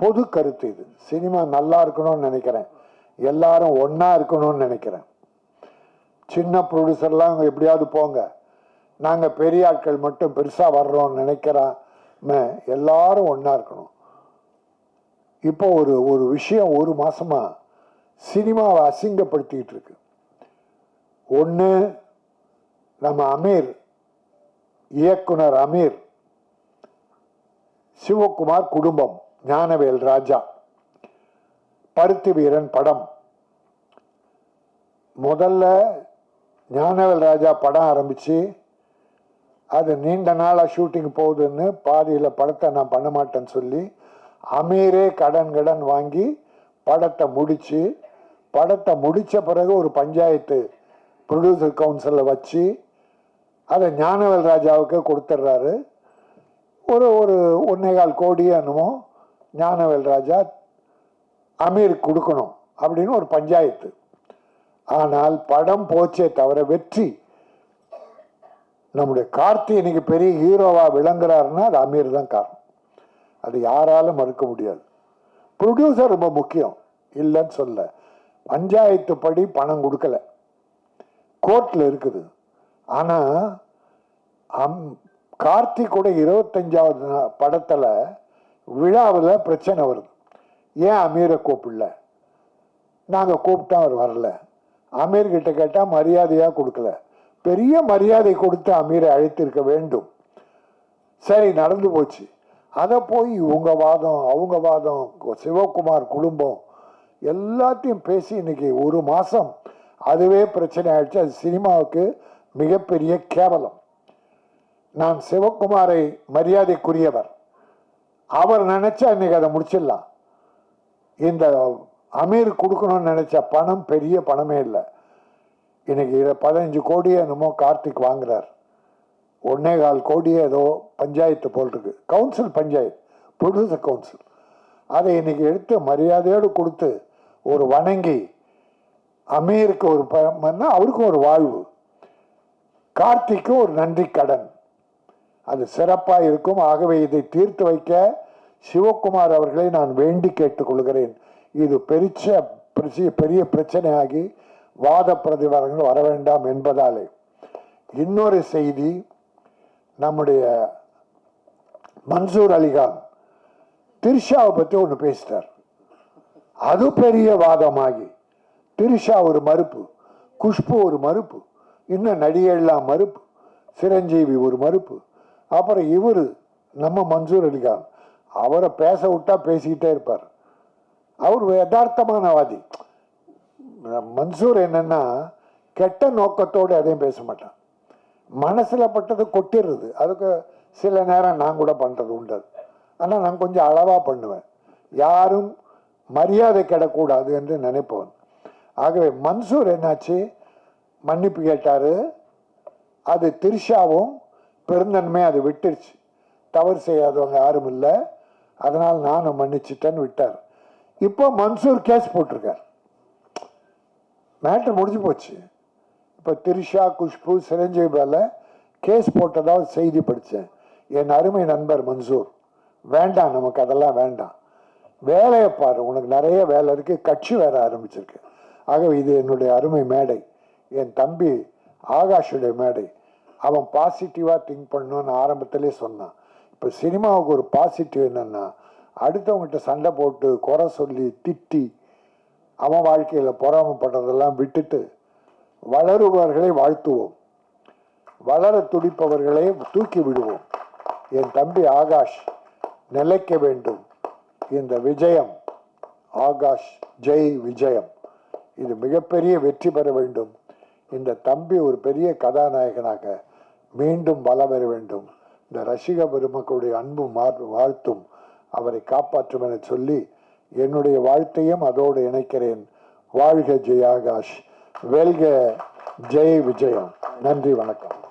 பொது கருத்து இது. சினிமா நல்லா இருக்கணும்னு நினைக்கிறேன். எல்லாரும் ஒன்றா இருக்கணும்னு நினைக்கிறேன். சின்ன ப்ரொடியூசர்லாம் எப்படியாவது போங்க. நாங்கள் பெரிய ஆட்கள் மட்டும் பெருசாக வர்றோம்னு நினைக்கிறாம எல்லாரும் ஒன்றா இருக்கணும். இப்போ ஒரு ஒரு விஷயம் ஒரு மாதமாக சினிமாவை அசிங்கப்படுத்திக்கிட்டு இருக்கு. ஒன்று நம்ம அமீர் இயக்குனர் அமீர் சிவகுமார் குடும்பம். ஞானவேல் ராஜா பருத்தி வீரன் படம். முதல்ல ஞானவேல் ராஜா படம் ஆரம்பித்து அது நீண்ட நாளாக ஷூட்டிங் போகுதுன்னு பாதியில் படத்தை நான் பண்ண மாட்டேன்னு சொல்லி அமீரே கடன் கடன் வாங்கி படத்தை முடித்து படத்தை முடித்த பிறகு ஒரு பஞ்சாயத்து ப்ரொடியூசர் கவுன்சிலில் வச்சு அதை ஞானவேல் ராஜாவுக்கு கொடுத்துட்றாரு. ஒரு ஒரு ஒன்னேகால் கோடி என்னமோ ஞானவேல் ராஜா அமீர் கொடுக்கணும் அப்படின்னு ஒரு பஞ்சாயத்து. ஆனால் படம் போச்சே தவிர வெற்றி. நம்முடைய கார்த்தி இன்னைக்கு பெரிய ஹீரோவாக விளங்குறாருன்னா அது அமீர் தான் காரணம். அது யாராலும் மறுக்க முடியாது. ப்ரொடியூசர் ரொம்ப முக்கியம். இல்லைன்னு சொல்ல. பஞ்சாயத்து படி பணம் கொடுக்கல. கோர்ட்டில் இருக்குது. ஆனால் அம் கார்த்தி கூட இருபத்தஞ்சாவது நா- விழாவில் பிரச்சனை வருது. ஏன் அமீரை கூப்பிடல? நாங்கள் கூப்பிட்டா அவர் வரல. அமீர் கேட்டால் மரியாதையாக கொடுக்கல. பெரிய மரியாதை கொடுத்து அமீரை அழைத்திருக்க வேண்டும். சரி நடந்து போச்சு. அதை போய் இவங்க வாதம் அவங்க வாதம் சிவகுமார் குடும்பம் எல்லாத்தையும் பேசி இன்னைக்கு ஒரு மாதம் அதுவே பிரச்சனை ஆயிடுச்சு. அது சினிமாவுக்கு மிகப்பெரிய கேவலம். நான் சிவகுமாரை மரியாதைக்குரியவர். அவர் நினைச்சா இன்னைக்கு அதை முடிச்சிடலாம். இந்த அமீர் கொடுக்கணும்னு நினைச்ச பணம் பெரிய பணமே இல்லை. இன்னைக்கு இதை பதினஞ்சு கோடி என்னமோ கார்த்திக் வாங்குறார். ஒன்னே கால் கோடி ஏதோ பஞ்சாயத்து போல் கவுன்சில் பஞ்சாயத்து ப்ரொடியூசர் கவுன்சில் அதை இன்னைக்கு எடுத்து மரியாதையோடு கொடுத்து ஒரு வணங்கி அமீருக்கு ஒரு ப- அவருக்கும் ஒரு வாழ்வு. கார்த்திக்கு ஒரு நன்றி கடன் அது சிறப்பாக இருக்கும். ஆகவே இதை தீர்த்து வைக்க சிவகுமார் அவர்களை நான் வேண்டி கேட்டுக்கொள்கிறேன். இது பெரிச்ச பெரிய பிரச்சனையாகி வாத பிரதிவாரங்கள் வர வேண்டாம் என்பதாலே. இன்னொரு செய்தி நம்முடைய மன்சூர் அலிகான் திரிஷாவை பற்றி ஒன்று பேசிட்டார். அது பெரிய வாதமாகி திரிஷா ஒரு மறுப்பு குஷ்பு ஒரு மறுப்பு இன்னும் நடிகர்லாம் மறுப்பு சிரஞ்சீவி ஒரு மறுப்பு அப்புறம் இவர் நம்ம மன்சூர் அலிகான் அவரை பேச விட்டா பேசிக்கிட்டே இருப்பார். அவர் யதார்த்தமானவாதி மன்சூர் என்னென்னா கெட்ட நோக்கத்தோடு எதையும் பேச மாட்டான். மனசில் பட்டது கொட்டிடுறது அதுக்கு சில நேரம் நான் கூட பண்ணுறது உண்டு ஆனால் நான் கொஞ்சம் அளவாக பண்ணுவேன். யாரும் மரியாதை கெடக்கூடாது என்று நினைப்பவன். ஆகவே மன்சூர் என்னாச்சு? மன்னிப்பு கேட்டார். அது திரிஷாவும் பெருந்தன்மை அது விட்டுருச்சு. தவறு செய்யாதவங்க யாரும் இல்லை. அதனால் நானும் மன்னிச்சிட்டேன்னு விட்டார். இப்போ மன்சூர் கேஸ் போட்டிருக்கார். மேட்ரு முடிஞ்சு போச்சு. இப்போ திரிஷா குஷ்பு சிரஞ்சீவி மேல கேஸ் போட்டதாக செய்தி படித்தேன். என் அருமை நண்பர் மன்சூர். வேண்டாம் நமக்கு அதெல்லாம் வேண்டாம். வேலையை பாரு உனக்கு நிறைய வேலை இருக்குது கட்சி வேற ஆரம்பிச்சிருக்கு. ஆகவே இது என்னுடைய அருமை மேடை. என் தம்பி ஆகாஷுடைய மேடை. அவன் பாசிட்டிவாக திங்க் பண்ணணும்னு ஆரம்பத்திலே சொன்னான். இப்போ சினிமாவுக்கு ஒரு பாசிட்டிவ் என்னென்னா அடுத்தவங்ககிட்ட சண்டை போட்டு குறை சொல்லி திட்டி அவன் வாழ்க்கையில் பொறாமப்படுறதெல்லாம் விட்டுட்டு வளருபவர்களை வாழ்த்துவோம். வளர துடிப்பவர்களை தூக்கி விடுவோம். என் தம்பி ஆகாஷ் நிலைக்க வேண்டும். இந்த விஜயம் ஆகாஷ் ஜெய் விஜயம். இது மிகப்பெரிய வெற்றி பெற வேண்டும். இந்த தம்பி ஒரு பெரிய கதாநாயகனாக மீண்டும் வலம் பெற வேண்டும். இந்த ரசிக பெருமக்களுடைய அன்பும் வாழ்த்தும். அவரை காப்பாற்றும் என சொல்லி என்னுடைய வாழ்த்தையும் அதோடு இணைக்கிறேன். வாழ்க ஜெய் ஆகாஷ் வெல்க. ஜெய் விஜயம். நன்றி வணக்கம்.